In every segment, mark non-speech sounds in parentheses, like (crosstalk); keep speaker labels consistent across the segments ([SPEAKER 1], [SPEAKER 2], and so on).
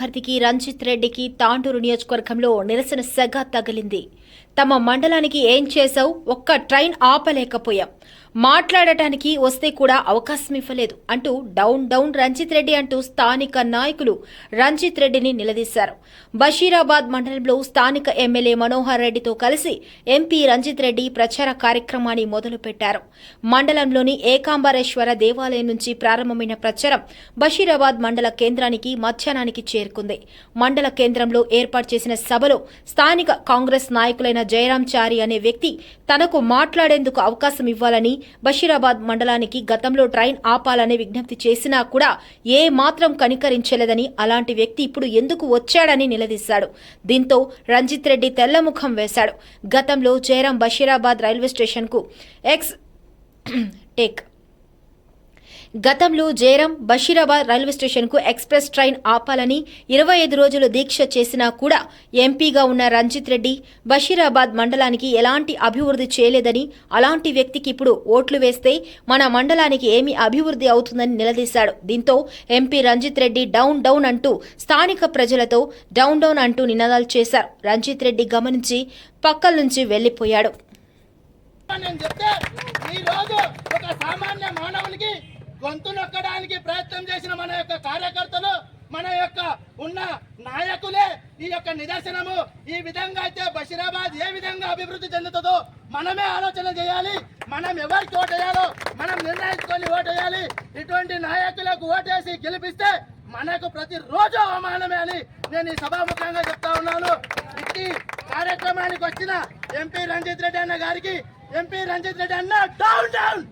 [SPEAKER 1] అభ్యర్థికి రంజిత్ రెడ్డికి తాండూరు నియోజకవర్గంలో నిరసన సెగ తగిలింది. తమ మండలానికి ఏం చేశావు? ఒక్క ట్రైన్ ఆపలేకపోయాం. మాట్లాడటానికి వస్తే కూడా అవకాశం ఇవ్వలేదు అంటూ డౌన్ డౌన్ రంజిత్ రెడ్డి అంటూ స్థానిక నాయకులు రంజిత్ రెడ్డిని నిలదీశారు. బషీరాబాద్ మండలంలో స్థానిక ఎమ్మెల్యే మనోహర్ రెడ్డితో కలిసి ఎంపీ రంజిత్ రెడ్డి ప్రచార కార్యక్రమాన్ని మొదలుపెట్టారు. మండలంలోని ఏకాంబరేశ్వర దేవాలయం నుంచి ప్రారంభమైన ప్రచారం బషీరాబాద్ మండల కేంద్రానికి మధ్యాహ్నానికి చేరుకుంది. మండల కేంద్రంలో ఏర్పాటు చేసిన సభలో స్థానిక కాంగ్రెస్ నాయకులైన జయరాం చారి అనే వ్యక్తి తనకు మాట్లాడేందుకు అవకాశం ఇవ్వాలని బషీరాబాద్ మండలానికి గతంలో ట్రైన్ ఆపాలని విజ్ఞప్తి చేసినా కూడా ఏ మాత్రం కనికరించలేదని అలాంటి వ్యక్తి ఇప్పుడు ఎందుకు వచ్చాడని నిలదీశాడు. దీంతో రంజిత్ రెడ్డి తెల్లముఖం వేశాడు. గతంలో జయరాం బషీరాబాద్ రైల్వే స్టేషన్కు ఎక్స్ (clears throat) టేక్ గతంలో జయరాం బషీరాబాద్ రైల్వే స్టేషన్కు ఎక్స్ప్రెస్ ట్రైన్ ఆపాలని ఇరవై ఐదు రోజులు దీక్ష చేసినా కూడా ఎంపీగా ఉన్న రంజిత్ రెడ్డి బషీరాబాద్ మండలానికి ఎలాంటి అభివృద్ధి చేయలేదని అలాంటి వ్యక్తికి ఇప్పుడు ఓట్లు వేస్తే మన మండలానికి ఏమి అభివృద్ధి అవుతుందని నిలదీశాడు. దీంతో MP Ranjith Reddy down down అంటూ స్థానిక ప్రజలతో డౌన్ డౌన్ అంటూ నినాదాలు చేశారు. రంజిత్ రెడ్డి గమనించి పక్కల నుంచి వెళ్ళిపోయాడు
[SPEAKER 2] నేను చెప్తే ఈ రోజు ఒక సామాన్య మానవునికి గొంతు నొక్కడానికి ప్రయత్నం చేసిన మన యొక్క కార్యకర్తలు మన యొక్క ఉన్న నాయకులే ఈ యొక్క నిదర్శనము ఈ విధంగా అయితే బషీరాబాద్ ఏ విధంగా అభివృద్ధి చెందుతుందో మనమే ఆలోచన చేయాలి. మనం ఎవరికి ఓటేయాలో మనం నిర్ణయించుకొని ఓటేయాలి ఇటువంటి నాయకులకు ఓటేసి గెలిపిస్తే మనకు ప్రతిరోజు అవమానమే అని నేను ఈ సభాముఖంగా చెప్తా ఉన్నాను. ఇట్టి కార్యక్రమానికి వచ్చిన ఎంపీ రంజిత్ రెడ్డి అన్న గారికి ఎంపీ రంజిత్ రెడ్డి అన్న డౌన్ డౌన్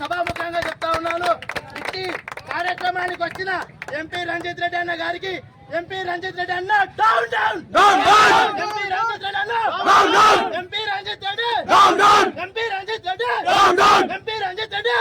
[SPEAKER 2] సభాముఖంగా చెప్తా ఉన్నాను. ఇట్టి కార్యక్రమానికి వచ్చిన ఎంపీ రంజిత్ రెడ్డి అన్న గారికి ఎంపీ రంజిత్ రెడ్డి అన్న down down MP Ranjith Reddy అన్న MP Ranjith Reddy MP Ranjith Reddy MP Ranjith Reddy